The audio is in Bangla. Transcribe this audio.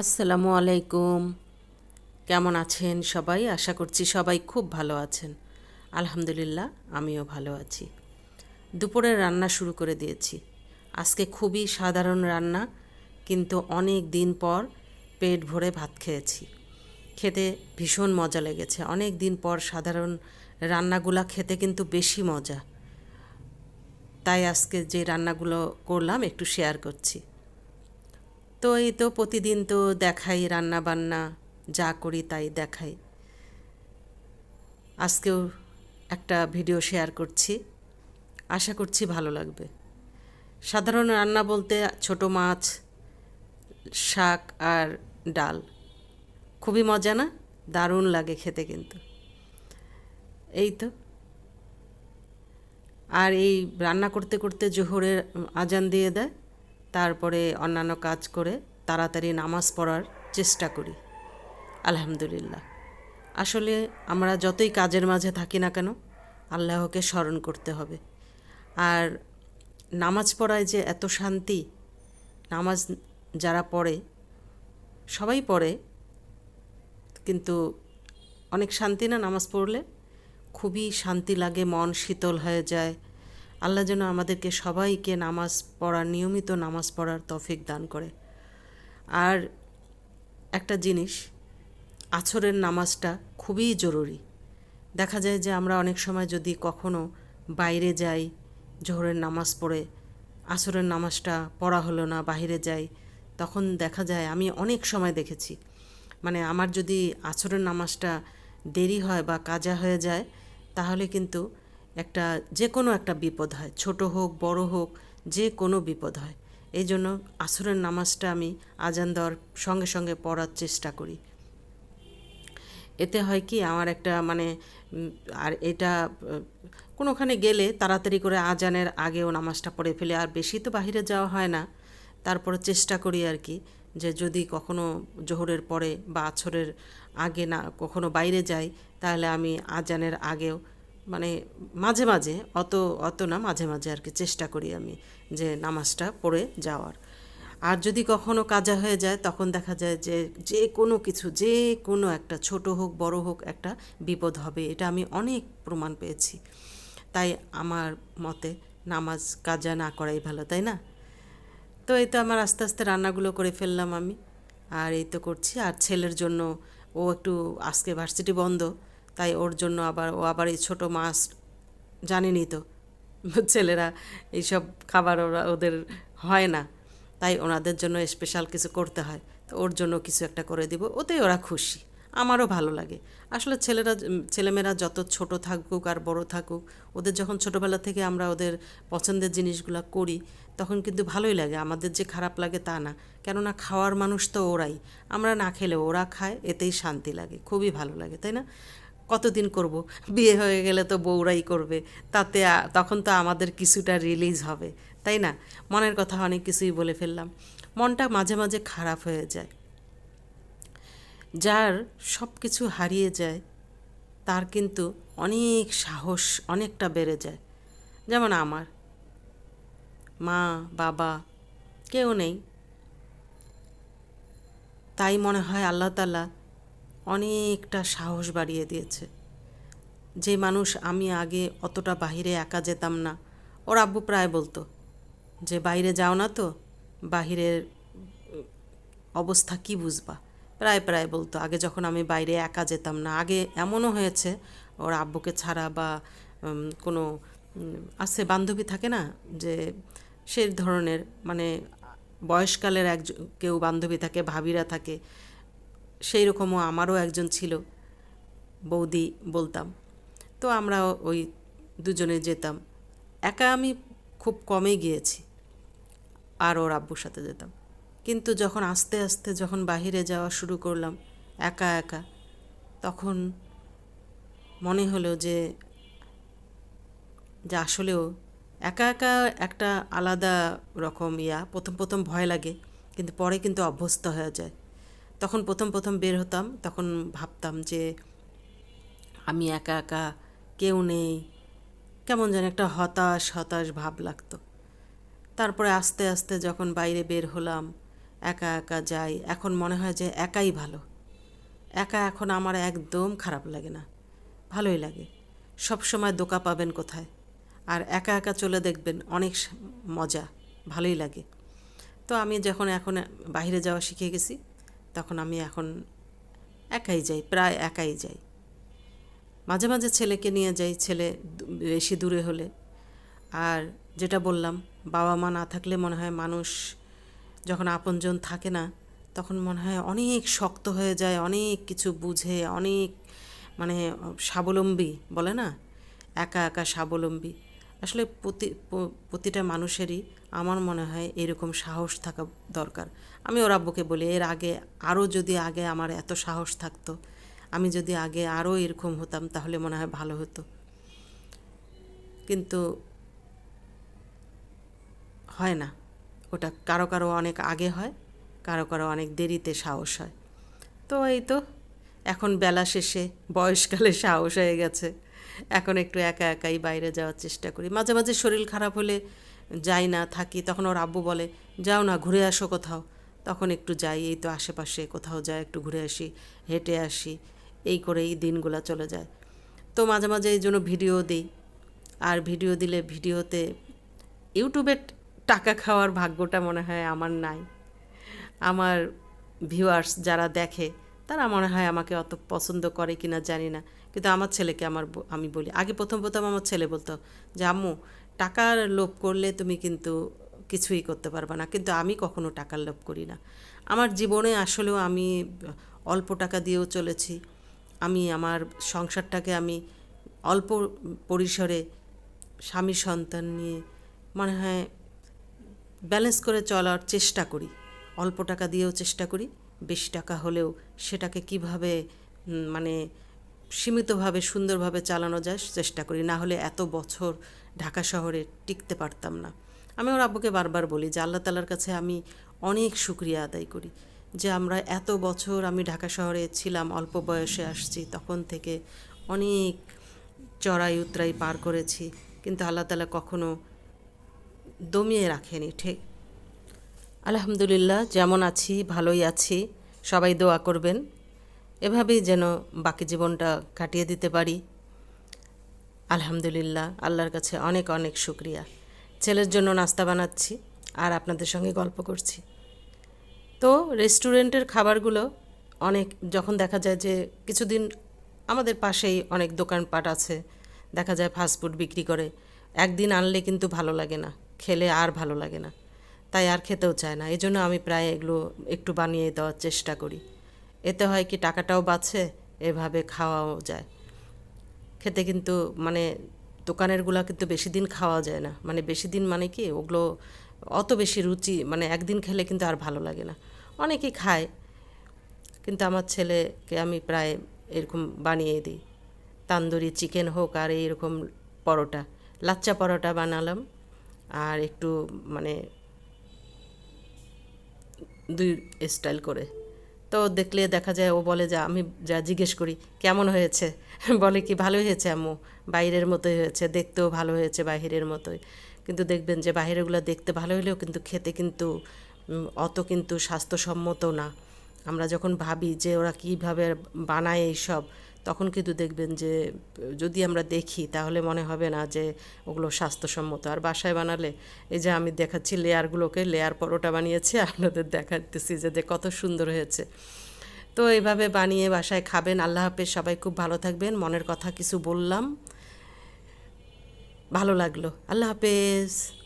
আসসালামু আলাইকুম। কেমন আছেন সবাই? আশা করছি সবাই খুব ভালো আছেন। আলহামদুলিল্লাহ, আমিও ভালো আছি। দুপুরে রান্না শুরু করে দিয়েছি। আজকে খুবই সাধারণ রান্না, কিন্তু অনেক দিন পর পেট ভরে ভাত খেয়েছি। খেতে ভীষণ মজা লেগেছে। অনেক দিন পর সাধারণ রান্নাগুলা খেতে কিন্তু বেশি মজা। তাই আজকে যে রান্নাগুলো করলাম, একটু শেয়ার করছি। তো এই তো প্রতিদিন তো দেখাই রান্না বান্না যা করি তাই দেখাই। আজকেও একটা ভিডিও শেয়ার করছি। আশা করছি ভালো লাগবে। সাধারণ রান্না বলতে ছোট মাছ, শাক আর ডাল। খুবই মজা না? দারুণ লাগে খেতে কিন্তু। এই তো। আর এই রান্না করতে করতে জোহরের আজান দিয়ে দেয়। তারপরে অন্যান্য কাজ করে তাড়াতাড়ি নামাজ পড়ার চেষ্টা করি। আলহামদুলিল্লাহ। আসলে আমরা যতই কাজের মাঝে থাকি না কেন, আল্লাহকে স্মরণ করতে হবে। আর নামাজ পড়ায় যে এত শান্তি, নামাজ যারা পড়ে, সবাই পড়ে, কিন্তু অনেক শান্তি না নামাজ পড়লে? খুবই শান্তি লাগে, মন শীতল হয়ে যায় আল্লাহ যেন আমাদেরকে সবাইকে নামাজ পড়ার, নিয়মিত নামাজ পড়ার তফিক দান করে। আর একটা জিনিস, আছরের নামাজটা খুবই জরুরি। দেখা যায় যে আমরা অনেক সময় যদি কখনো বাইরে যাই, জোহরের নামাজ পড়ে আসরের নামাজটা পড়া হলো না বাইরে যাই, তখন দেখা যায় আমি অনেক সময় দেখেছি। মানে আমার যদি আছরের নামাজটা দেরি হয় বা কাজা হয়ে যায়, তাহলে কিন্তু একটা যে কোনো একটা বিপদ হয়। ছোট হোক, বড় হোক যে কোনো বিপদ হয়। এই জন্য আসরের নামাজটা আমি আজান দেওয়ার সঙ্গে সঙ্গে পড়ার চেষ্টা করি। এতে হয় কি, আমার একটা মানে আর এটা কোনোখানে গেলে তাড়াতাড়ি করে আজানের আগেও নামাজটা পড়ে ফেলে, আর বেশি তো বাহিরে যাওয়া হয় না। তারপরে চেষ্টা করি আর কি, যে যদি কখনো জোহরের পরে বা আছরের আগে না, কখনো বাইরে যাই, তাহলে আমি আজানের আগেও মানে মাঝে মাঝে, অত অত না, মাঝে মাঝে আর কি চেষ্টা করি আমি যে নামাজটা পড়ে যাওয়ার। আর যদি কখনো কাজা হয়ে যায়, তখন দেখা যায় যে যে কোনো কিছু, যে কোনো একটা, ছোট হোক, বড় হোক একটা বিপদ হবে, এটা আমি অনেক প্রমাণ পেয়েছি। তাই আমার মতে নামাজ কাজা না করাই ভালো, তাই না? তো এই তো আমার আস্তে আস্তে রান্নাগুলো করে ফেললাম আমি। আর এই তো করছি। আর ছেলের জন্য ও একটু, আজকে ভার্সিটি বন্ধ। তাই ওর জন্য আবার, ও আবার এই ছোটো মাছ জানেনই তো। ছেলেরা এইসব খাবার ওরা, ওদের হয় না। তাই ওনাদের জন্য স্পেশাল কিছু করতে হয়। তো ওর জন্য কিছু একটা করে দিব, ওতেই ওরা খুশি। আমারও ভালো লাগে। আসলে ছেলেরা, ছেলেমেয়েরা যত ছোট থাকুক আর বড় থাকুক, ওদের যখন ছোটোবেলা থেকে আমরা ওদের পছন্দের জিনিসগুলো করি, তখন কিন্তু ভালোই লাগে। আমাদের যে খারাপ লাগে তা না। কেননা খাওয়ার মানুষ তো ওরাই। আমরা না খেলে ওরা খায়, এতেই শান্তি লাগে। খুবই ভালো লাগে, তাই না? কতদিন করব? বিয়ে হয়ে গেলে তো বউরাই করবে। তাতে তখন তো আমাদের কিছুটা রিলিজ হবে, তাই না? মনের কথা অনেক কিছুই বলে ফেললাম। মনটা মাঝে মাঝে খারাপ হয়ে যায়। যার সব কিছু হারিয়ে যায়, তার কিন্তু অনেক সাহস অনেকটা বেড়ে যায়। যেমন আমার। মা, বাবা, কেউ নেই। তাই মনে হয় আল্লাহ তালা অনেকটা সাহস বাড়িয়ে দিয়েছে। যে মানুষ আমি আগে অতটা বাহিরে একা যেতাম না, ওর আব্বু প্রায় বলতো, যে বাইরে যাও না তো, বাহিরের অবস্থা কি বুঝবা? প্রায় প্রায় বলতো, আগে যখন আমি বাইরে একা যেতাম না, আগে এমনও হয়েছে, ওর আব্বুকে ছাড়া বা কোনো আছে বান্ধবী থাকে না, যে সে ধরনের মানে বয়সকালের এক কেউ বান্ধবী থাকে, ভাবিরা থাকে সেই রকমও আমারও একজন ছিল, বৌদি বলতাম। তো আমরা ওই দুজনে যেতাম। একা আমি খুব কমে গিয়েছি, আর ওর আব্বুর সাথে যেতাম। কিন্তু যখন আস্তে আস্তে যখন বাহিরে যাওয়া শুরু করলাম, একা একা, তখন মনে হলো যে যে আসলেও একা একা একটা আলাদা রকম ইয়া, প্রথম প্রথম ভয় লাগে, কিন্তু পরে কিন্তু অভ্যস্ত হয়ে যায়। তখন প্রথম প্রথম বের হতাম, তখন ভাবতাম যে আমি একা একা কেউ নেই, কেমন যেন একটা হতাশ হতাশ ভাব লাগতো। তারপরে আস্তে আস্তে যখন বাইরে বের হলাম, একা একা যাই, এখন মনে হয় যে একাই ভালো। একা এখন আমার একদম খারাপ লাগে না, ভালোই লাগে। সব সময় দোকা পাবেন কোথায়? আর একা একা চলে দেখবেন অনেক মজা, ভালোই লাগে। তো আমি যখন এখন বাইরে যাওয়া শিখে গেছি তখন আমি এখন একাই যাই, প্রায় একাই যাই। মাঝে মাঝে ছেলেকে নিয়ে যাই, ছেলে বেশি দূরে হলে। আর যেটা বললাম, বাবা মা না থাকলে মনে হয় মানুষ যখন আপনজন থাকে না, তখন মনে হয় অনেক শক্ত হয়ে যায়, অনেক কিছু বুঝে, অনেক মানে স্বাবলম্বী বলে না? একা একা স্বাবলম্বী। আসলে প্রতি প্রতিটা মানুষেরই আমার মনে হয় এরকম সাহস থাকা দরকার। আমি ওর আব্বুকে বলি, এর আগে আরও যদি আগে আমার এত সাহস থাকতো, আমি যদি আগে আরও এরকম হতাম, তাহলে মনে হয় ভালো হতো। কিন্তু হয় না। ওটা কারও কারও অনেক আগে হয়, কারও কারও অনেক দেরিতে সাহস হয়। তো এই তো, এখন বেলা শেষে বয়সকালে সাহস হয়ে গেছে। এখন একটু একা একাই বাইরে যাওয়ার চেষ্টা করি। মাঝে মাঝে শরীর খারাপ হলে যাই না থাকি, তখন ওর আব্বু বলে, যাও না, ঘুরে আসো কোথাও। তখন একটু যাই, এই তো আশেপাশে কোথাও যাই, একটু ঘুরে আসি, হেঁটে আসি, এই করেই দিনগুলো চলে যায়। তো মাঝে মাঝে এই জন্য ভিডিও দিই। আর ভিডিও দিলে ভিডিওতে ইউটিউবের টাকা খাওয়ার ভাগ্যটা মনে হয় আমার নাই। আমার ভিউয়ার্স যারা দেখে, তারা মনে হয় আমাকে অত পছন্দ করে কিনা জানি না। কিন্তু আমার ছেলেকে আমার আমি বলি। আগে প্রথম প্রথম আমার ছেলে বলতো যে, আম্মু, টাকার লোভ করলে তুমি কিন্তু কিছুই করতে পারবে না। কিন্তু আমি কখনো টাকার লোভ করি না। আমার জীবনে আসলেও আমি অল্প টাকা দিয়েও চলেছি। আমি আমার সংসারটাকে আমি অল্প পরিসরে স্বামী সন্তান নিয়ে মনে হয় ব্যালেন্স করে চলার চেষ্টা করি। অল্প টাকা দিয়েও চেষ্টা করি। বেশি টাকা হলেও সেটাকে কীভাবে মানে সীমিতভাবে, সুন্দরভাবে চালানো যায় চেষ্টা করি। না হলে এত বছর ঢাকা শহরে টিকতে পারতাম না। আমি ওর আব্বুকে বারবার বলি যে, আল্লাহ তালার কাছে আমি অনেক শুক্রিয়া আদায় করি যে, আমরা এত বছর আমি ঢাকা শহরে ছিলাম, অল্প বয়সে আসছি, তখন থেকে অনেক চড়াই উতরাই পার করেছি। কিন্তু আল্লাহ তালা কখনো দমিয়ে রাখেনি, ঠিক? আলহামদুলিল্লাহ, যেমন আছি, ভালোই আছি। সবাই দোয়া করবেন। এভাবেই যেন বাকি জীবনটা কাটিয়ে দিতে পারি। আলহামদুলিল্লাহ, আল্লাহর কাছে অনেক অনেক শুক্রিয়া। ছেলের জন্য নাস্তা বানাচ্ছি আর আপনাদের সঙ্গে গল্প করছি। তো রেস্টুরেন্টের খাবারগুলো অনেক, যখন দেখা যায় যে কিছুদিন আমাদের পাশেই অনেক দোকানপাট আছে, দেখা যায় ফাস্টফুড বিক্রি করে, একদিন আনলে কিন্তু ভালো লাগে না, খেলে আর ভালো লাগে না। তাই আর খেতেও চায় না এই জন্য আমি প্রায় এগুলো একটু বানিয়ে দেওয়ার চেষ্টা করি। এতে হয় কি টাকাটাও বাঁচে, এভাবে খাওয়াও যায়। খেতে কিন্তু মানে দোকানেরগুলো কিন্তু বেশি দিন খাওয়া যায় না। মানে বেশি দিন মানে কি ওগুলো অত বেশি রুচি মানে একদিন খেলে কিন্তু আর ভালো লাগে না। অনেকেই খায়, কিন্তু আমার ছেলেকে আমি প্রায় এরকম বানিয়ে দিই। তান্দুরি চিকেন হোক আর এইরকম পরোটা। লাচ্চা পরোটা বানালাম আর একটু মানে দুই স্টাইল করে। তো দেখলে দেখা যায় ও বলে যা, আমি যা জিজ্ঞেস করি, কেমন হয়েছে? বলে কি ভালো হয়েছে আম্মু। বাইরের মতোই হয়েছে, দেখতেও ভালো হয়েছে বাহিরের মতোই। কিন্তু দেখবেন যে বাহিরেগুলো দেখতে ভালো হলেও কিন্তু খেতে কিন্তু অত কিন্তু স্বাস্থ্যসম্মত না। আমরা যখন ভাবি যে, ওরা কীভাবে বানায় এইসব তখন কিন্তু দেখবেন যে, যদি আমরা দেখি তাহলে মনে হবে না যে, ওগুলো স্বাস্থ্যসম্মত। আর বাসায় বানালে, এই যে আমি দেখাচ্ছি লেয়ারগুলোকে, লেয়ার পরোটা বানিয়েছি, আপনাদের দেখাতেছি যে কত সুন্দর হয়েছে। তো এইভাবে বানিয়ে বাসায় খাবেন। আল্লাহ হাফেজ, সবাই খুব ভালো থাকবেন। মনের কথা কিছু বললাম। ভালো লাগল। আল্লাহ হাফেজ।